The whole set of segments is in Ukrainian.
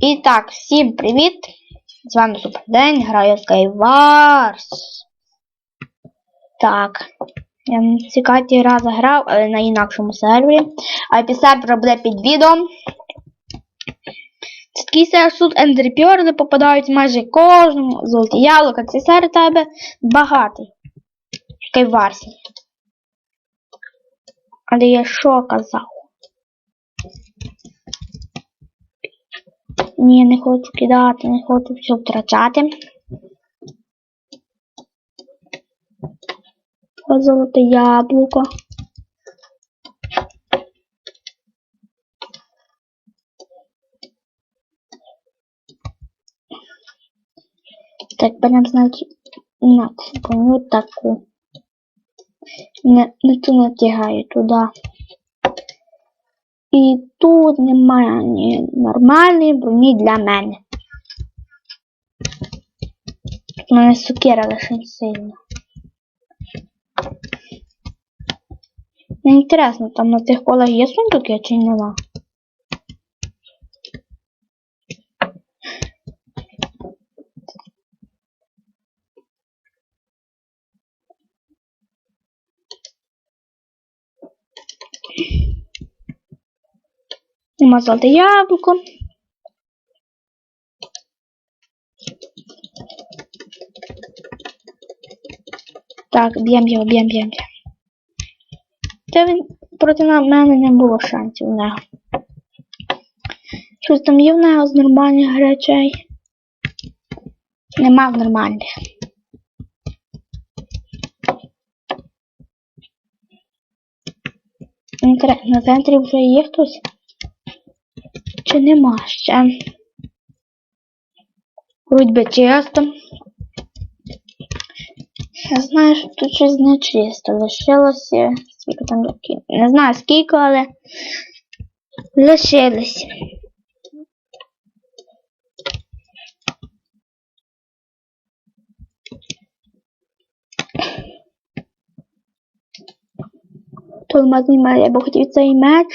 І так, всім привіт! З вами Супердень, граю Skywars. Так. Я карті раз грав, але на інакшому сервері. А сервера буде під відео. Це такий сервер тут ендерпьорли попадають майже кожному. Золоті яблука. Цей сервер тебе багатий. Skywars. Але я що казав? Ні, не хочу кидати, не хочу все втрачати. Золоте яблуко. Так, берем, значить, на цю таку. Не, не ту натягаю туди. І тут немає ні нормальної броні для мене. У мене сукера лише сильно. Мені інтересно, там на тих колах є сундуки чи нема? Нема золоте яблуко. Так, б'єм його, б'єм, б'єм, б'єм. Та він проти мене не було шансів нього. Щось там є в нього з нормальних речей. Нема в нормальних. На центрі вже є хтось? Чи нема ще? Вроді би чисто. Я знаю, що тут щось нечисто. Лишилося. Скільки там років? Не знаю скільки, але лишилось. То алмазний меч, я б хотів цей меч.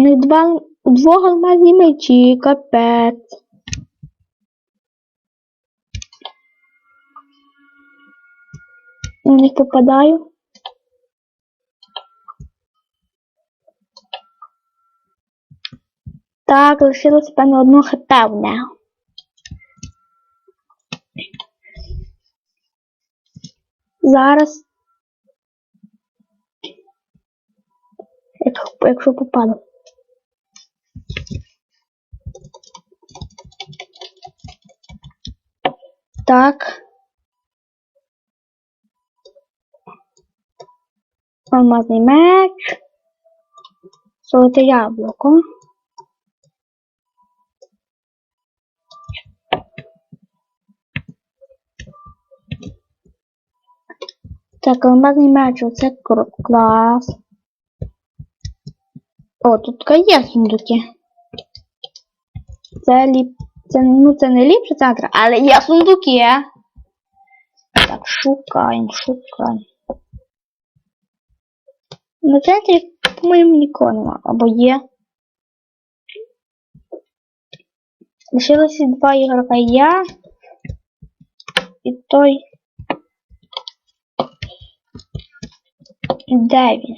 Ну, два, двох алмазні мечі, капець. Них попадаю. Так, лишилось певно одну хп в нього. Зараз. Якщо попаду. Так. Алмазний меч. Золоте яблуко. Так, алмазний меч, оце клас. О, тут є сундуки. Це ліп... Це, ну, це не ліпше центр, але є сундуки. Так, шукаємо, шукаємо. На центрі, по-моєму, нікого нема. Або є. Лишилося два ігрока я. І той. Де він?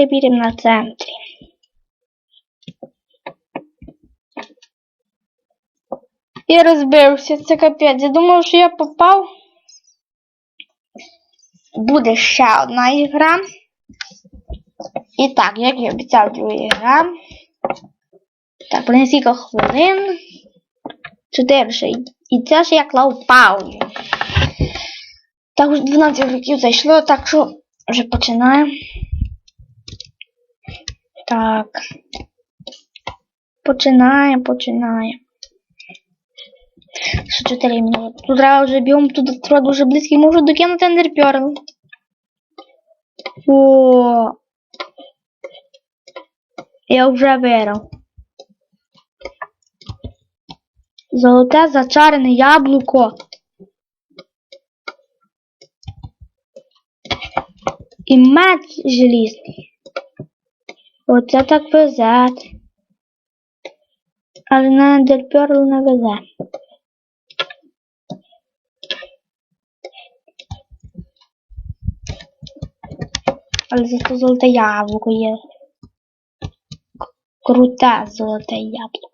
Перевіримо на центрі. І розбився, це капець. Я думав, що я попав. Буде ще одна ігра. І так, як я обіцяв, друга ігра. Так, скільки хвилин. Чотири ще. І це ж я клав паузу. Так, вже 12 років зайшло, так що вже починаємо. Так. Починаємо, починаємо. Ще 4 минути. Тут треба вже бігом, тут треба дуже близький, можу докинути ендерперл. О. Я вже виграв. Золоте зачарене яблуко. І меч желізний. Оце так везе. Але на Ендерперл не везе. Але зато золоте яблуко є. Круте золоте яблуко.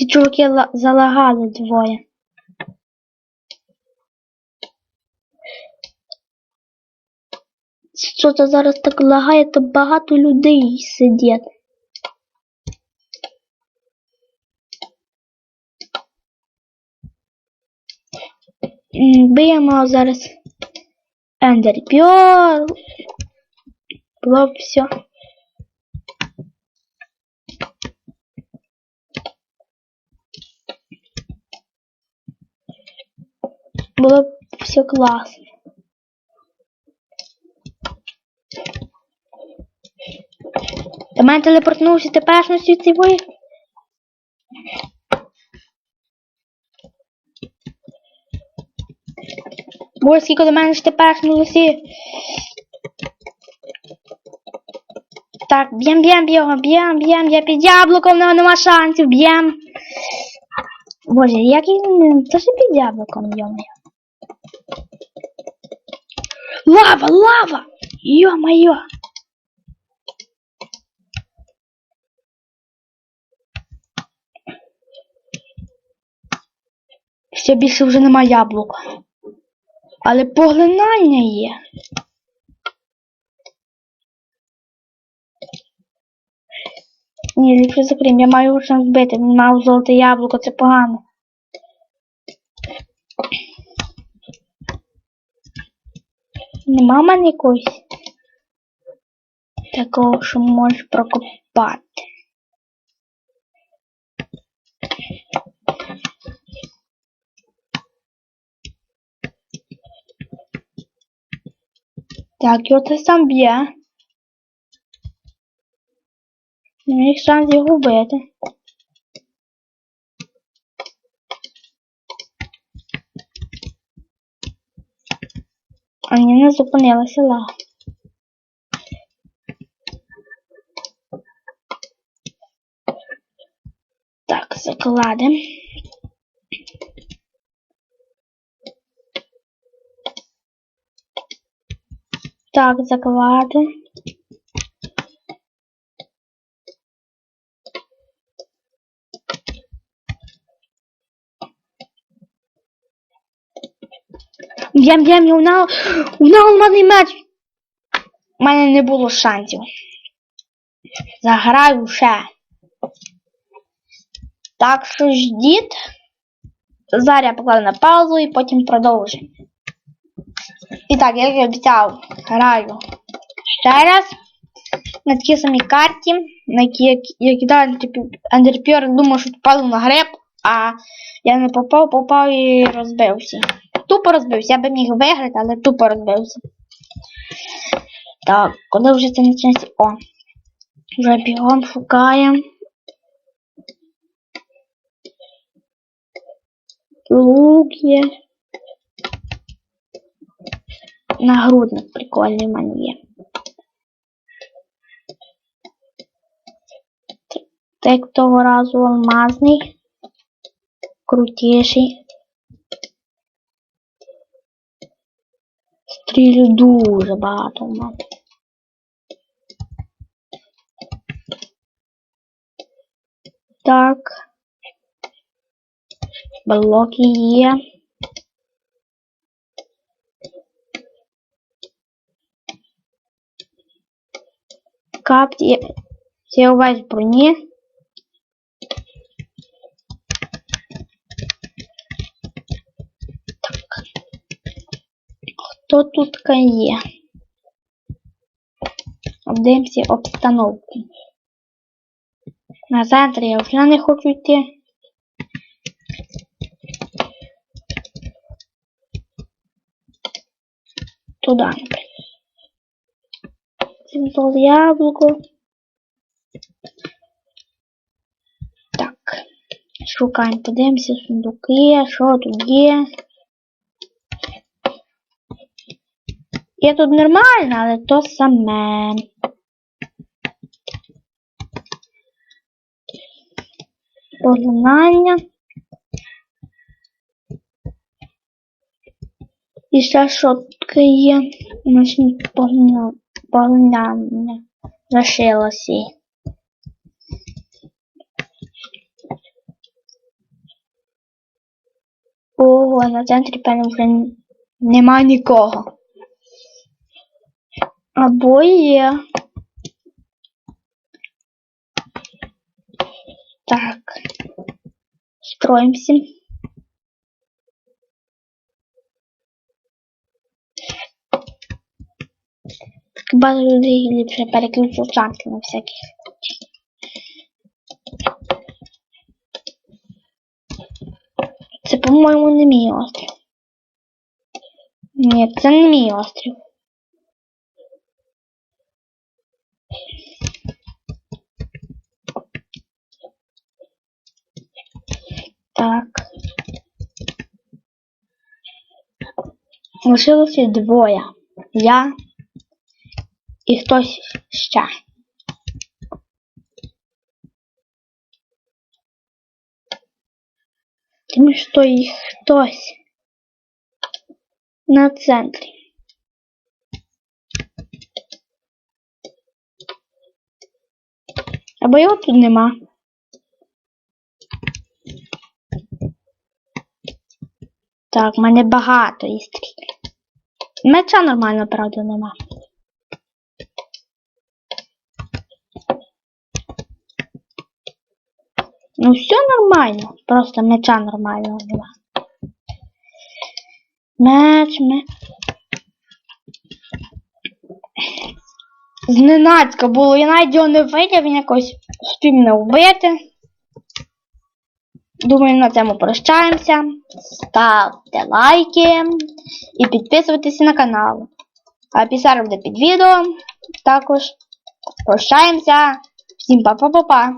Ці чуваки залагали двоє. Що це зараз так лагає, то багато людей сидять. М, Б'ємо зараз Ендерпьор. Було все. Було б все класно. До мене телепортнувся теперішності цей бой. Боже, скільки до мене ж теперішнулося. Так, б'єм, б'єм, б'єм, б'єм, б'єм, я під яблуком, нього нема шансів, б'єм. Боже, як він, це ж під яблуком, йомаю. Лава, лава! Йо-моє! Все більше вже нема яблука. Але поглинання є. Ні, ліпше закрім, я маю збити. Він мав золоте яблуко, це погано. Нема в мене якогось такого, що можеш прокопати. Так, його це сам б'є. Ну, і шанс його вбити. А не зупинилася лава. Так, закладем. Так, закладем. Б'єм, б'єм, у нього, у нього алмазний меч. У мене не було шансів. Заграю ще. Так що ждіть. Зараз я покладу на паузу і потім продовжимо. І так, як я обіцяв, граю ще раз на такій самій карті, на якій я, я кидаю типу, ендерпьор, думав, що попав на гриб, а я не попав, попав і розбився. Тупо розбився, я би міг виграти, але тупо розбився. Так, коли вже це почнеться? О, вже бігом шукаємо. Лук є. Нагрудник прикольний в мене є. Так того разу алмазний. Крутіший. Стрілю дуже багато в мене. Так. Блоки є. Капті. Це увесь в броні. Хто тут є? Обдивимося обстановку. На центр я вже не хочу йти. Туда, наприклад. Символ яблуко. Так. Шукаємо, подивимося сундуки, що тут є. Є тут нормально, але то саме. Поглинання. І ще що таке є? Поглина- поглинання. Лишилося. Ого, на центрі певно вже н- нема нікого. Або є. Так. Строимся. Багато людей ліпше переключив шанки на всяких. Це, по-моєму, не мій острів. Ні, це не мій острів. Так. Лишилося двоє. Я і хтось ще. Тому що їх хтось на центрі. Або його тут нема. Так, в мене багато істрій. Меча нормально, правда, нема. Ну, все нормально. Просто меча нормального нема. Меч, меч. Зненацька було, я навіть його не видів, він якось встиг мене вбити. Думаю, на цьому прощаємося. Ставте лайки і підписуйтесь на канал. А пісар буде під відео. Також прощаємося. Всім па-па-па-па.